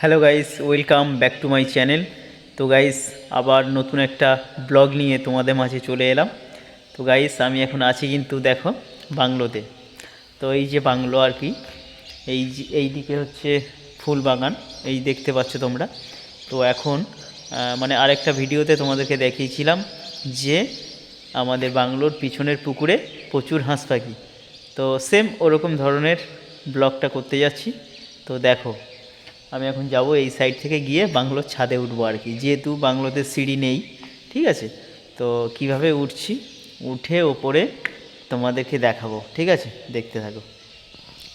Hello guys welcome back to my channel তো guys আবার নতুন একটা ব্লগ নিয়ে তোমাদের মাঝে চলে এলাম। তো গাইস আমি এখন আছি কিন্তু দেখো, বাংলোতে। তো এই যে বাংলো আর কি, এই এই দিকে হচ্ছে ফুল বাগান এই দেখতে পাচ্ছ তোমরা। তো এখন মানে আরেকটা ভিডিওতে তোমাদেরকে দেখিয়েছিলাম যে আমাদের বাংলোর পিছনের পুকুরে প্রচুর হাঁস পাখি। তো সেম ওরকম ধরনের ব্লগটা করতে যাচ্ছি। তো দেখো আমি এখন যাব এই সাইড থেকে গিয়ে বাংলোর ছাদে উঠবো আর কি। যেহেতু বাংলোতে সিঁড়ি নেই, ঠিক আছে? তো কীভাবে উঠছি? উঠে ওপরে তোমাদেরকে দেখাবো, ঠিক আছে? দেখতে থাকো।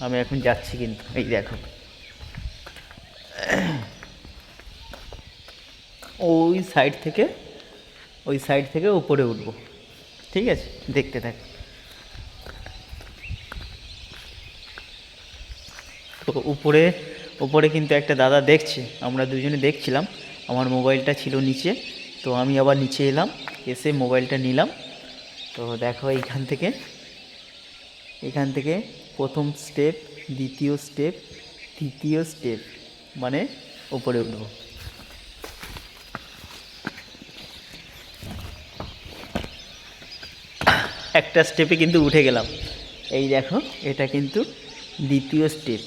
আমি এখন যাচ্ছি কিন্তু, এই দেখো। ওই সাইড থেকে, ওই সাইড থেকে উপরে উঠবো, ঠিক আছে? দেখতে থাকো। উপরে উপরে কিন্তু একটা দাদা দেখছে, আমরা দুজনে দেখছিলাম, আমার মোবাইলটা ছিল নিচে, তো আমি আবার নিচে এলাম, এসে মোবাইলটা নিলাম, তো দেখো এইখান থেকে, এখান থেকে প্রথম স্টেপ দ্বিতীয় স্টেপ তৃতীয় স্টেপ মানে ওপরে উঠবো। একটা স্টেপে কিন্তু উঠে গেলাম। এই দেখো, এটা কিন্তু দ্বিতীয় স্টেপ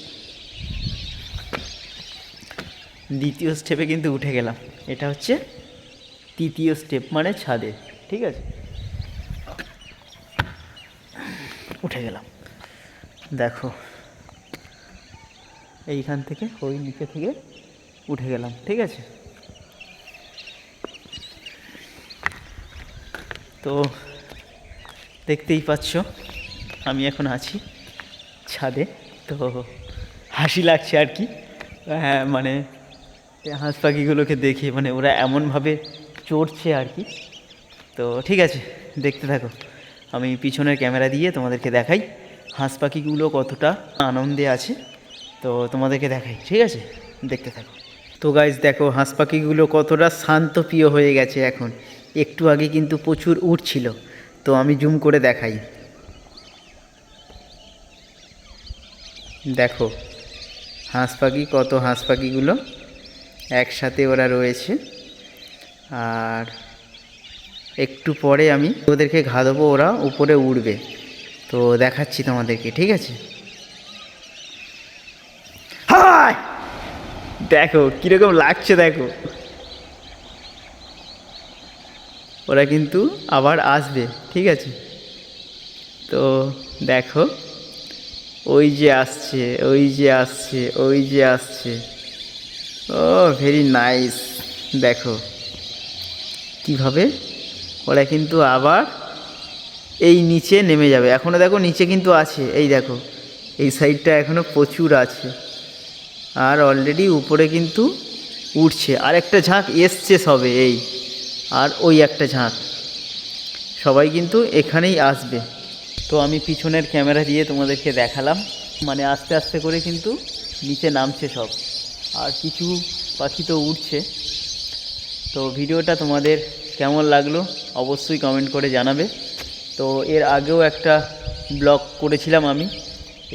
দ্বিতীয় স্টেপে কিন্তু উঠে গেলাম। এটা হচ্ছে তৃতীয় স্টেপ মানে ছাদে, ঠিক আছে? উঠে গেলাম। দেখো, এইখান থেকে, ওই নিচে থেকে উঠে গেলাম, ঠিক আছে? তো দেখতেই পাচ্ছ, আমি এখন আছি ছাদে। তো হাসি লাগছে আর কি। হ্যাঁ মানে হাঁস পাখিগুলোকে দেখি মানে ওরা এমনভাবে চড়ছে আর কি। তো ঠিক আছে, দেখতে থাকো। আমি পিছনের ক্যামেরা দিয়ে তোমাদেরকে দেখাই হাঁস পাখিগুলো কতটা আনন্দে আছে। তো তোমাদেরকে দেখাই, ঠিক আছে? দেখতে থাকো। তো গাইজ দেখো, হাঁস পাখিগুলো কতটা শান্ত প্রিয় হয়ে গেছে এখন। একটু আগে কিন্তু প্রচুর উঠছিল তো আমি জুম করে দেখাই। দেখো, হাঁস পাখি, কত হাঁস পাখিগুলো একসাথে ওরা রয়েছে। আর একটু পরে আমি ওদেরকে ঘা দেবো ওরা উপরে উড়বে। তো দেখাচ্ছি তোমাদেরকে, ঠিক আছে? হাই! দেখো, কীরকম লাগছে, দেখো। ওরা কিন্তু আবার আসবে, ঠিক আছে? তো দেখো, ওই যে আসছে, ওই যে আসছে, ওই যে আসছে। ও ভেরি নাইস দেখো, কীভাবে? ওরা কিন্তু আবার এই নিচে নেমে যাবে। এখনও দেখো নিচে কিন্তু আছে। এই দেখো, এই সাইডটা এখনও প্রচুর আছে। আর অলরেডি উপরে কিন্তু উঠছে। আর একটা ঝাঁক এসছে সবে এই, আর ওই একটা ঝাঁক। সবাই কিন্তু এখানেই আসবে। তো আমি পিছনের ক্যামেরা দিয়ে তোমাদেরকে দেখালাম। মানে আস্তে আস্তে করে কিন্তু নিচে নামছে সব। আর কিছু পাখি তো উঠছে। তো ভিডিওটা তোমাদের কেমন লাগল অবশ্যই কমেন্ট করে জানাবে। তো এর আগেও একটা ব্লগ করেছিলাম আমি,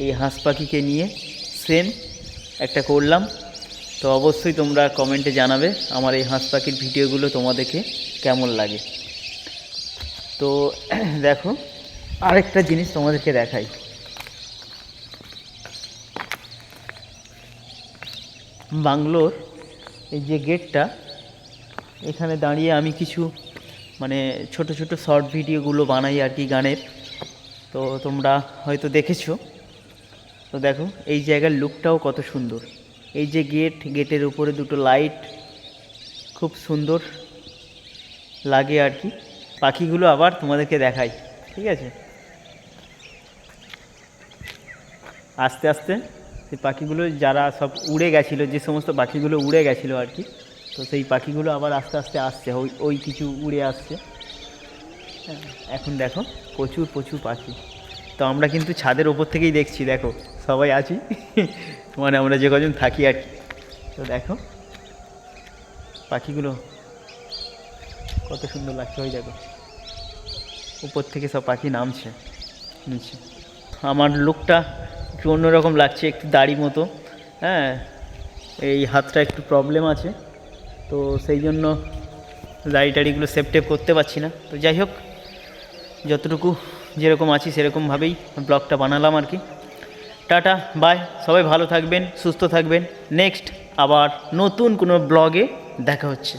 এই হাঁস পাখিকে নিয়ে। সেম একটা করলাম। তো অবশ্যই তোমরা কমেন্টে জানাবে আমার এই হাঁস পাখির ভিডিওগুলো তোমাদেরকে কেমন লাগে। তো দেখো, আরেকটা জিনিস তোমাদেরকে দেখাই। বাংলোর, এই যে গেটটা, এখানে দাঁড়িয়ে আমি কিছু মানে ছোট ছোট শর্ট ভিডিওগুলো বানাই আর কি গানের। তো তোমরা হয়তো দেখেছ। তো দেখো, এই জায়গার লুকটাও কত সুন্দর। এই যে গেট, গেটের উপরে দুটো লাইট, খুব সুন্দর লাগে আর কি। পাখিগুলো আবার তোমাদেরকে দেখাই, ঠিক আছে? আস্তে আস্তে। সেই পাখিগুলো যারা সব উড়ে গেছিল যে সমস্ত পাখিগুলো উড়ে গেছিল আর কি তো সেই পাখিগুলো আবার আস্তে আস্তে আসছে ওই ওই কিছু উড়ে আসছে। হ্যাঁ, এখন দেখো প্রচুর প্রচুর পাখি। তো আমরা কিন্তু ছাদের ওপর থেকেই দেখছি দেখো সবাই আছি। মানে আমরা যে কজন থাকি আর কি। তো দেখো পাখিগুলো কত সুন্দর লাগছে ওই দেখো। উপর থেকে সব পাখি নামছে নিচে। আমার লুকটা একটু অন্যরকম লাগছে, একটু দাড়ি মতো। হ্যাঁ এই হাতটা একটু প্রবলেম আছে। তো সেই জন্য দাড়ি টাড়িগুলো সেভ টেপ করতে পারছি না। তো যাই হোক, যতটুকু যেরকম আছি সেরকমভাবেই ব্লগটা বানালাম আর কি। টাটা বাই সবাই ভালো থাকবেন, সুস্থ থাকবেন। নেক্সট আবার নতুন কোনো ব্লগে দেখা হচ্ছে।